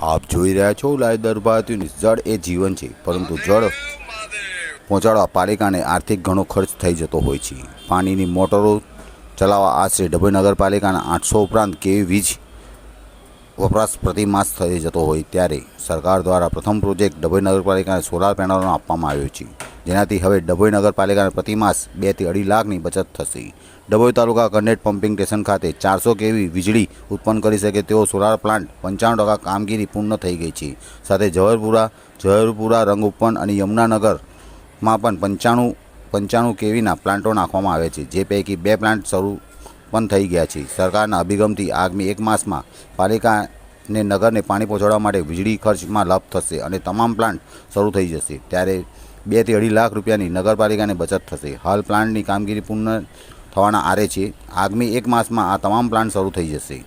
આપ જોઈ રહ્યા છો લાઈવ દરભાતીઓની જળ એ જીવન છે, પરંતુ જળ પહોંચાડવા પાલિકાને આર્થિક ઘણો ખર્ચ થઈ જતો હોય છે. પાણીની મોટરો ચલાવવા આશરે ડભોઈ નગરપાલિકાના આઠસો ઉપરાંત કેવી વીજ વપરાશ પ્રતિ માસ થઈ જતો હોય ત્યારે સરકાર દ્વારા પ્રથમ પ્રોજેક્ટ ડભોઈ નગરપાલિકાને સોલાર પેનલનો આપવામાં આવ્યો છે. જેનાથી હવે ડભોઈ નગરપાલિકાને પ્રતિમાસ બેથી અઢી લાખની બચત થશે. ડભોઈ તાલુકા કનેક્ટ પમ્પિંગ સ્ટેશન ખાતે ચારસો કેવી વીજળી ઉત્પન્ન કરી શકે તેવો સોલાર પ્લાન્ટ પંચાણું ટકા કામગીરી પૂર્ણ થઈ ગઈ છે. સાથે જહરપુરા જહરપુરા રંગઉપન અને યમુનાનગરમાં પણ પંચાણું પંચાણું કેવીના પ્લાન્ટો નાખવામાં આવે છે, જે પૈકી બે પ્લાન્ટ શરૂ પણ થઈ ગયા છે. સરકારના અભિગમથી આગામી એક માસમાં પાલિકાને નગરને પાણી પહોંચાડવા માટે વીજળી ખર્ચમાં લાભ થશે અને તમામ પ્લાન્ટ શરૂ થઈ જશે. ત્યારે બેથી અઢી લાખ રૂપિયાની નગરપાલિકાને બચત થશે. હાલ પ્લાન્ટની કામગીરી પૂર્ણ થવાના આરે છે. આગામી એક માસમાં આ તમામ પ્લાન્ટ શરૂ થઈ જશે.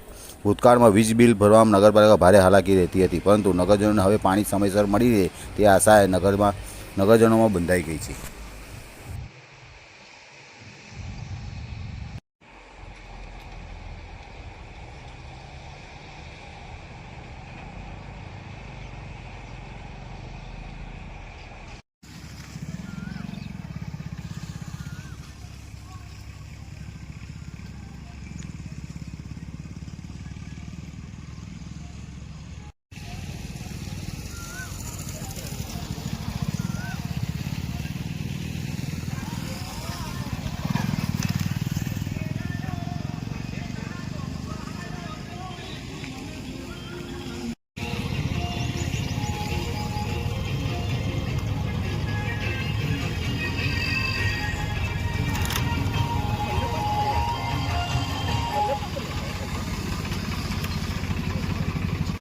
ભૂતકાળમાં વીજ બિલ ભરવામાં નગરપાલિકા ભારે હાલાકી રહેતી હતી, પરંતુ નગરજનોને હવે પાણી સમયસર મળી રહે તે આશાએ નગરમાં નગરજનોમાં બંધાઈ ગઈ છે.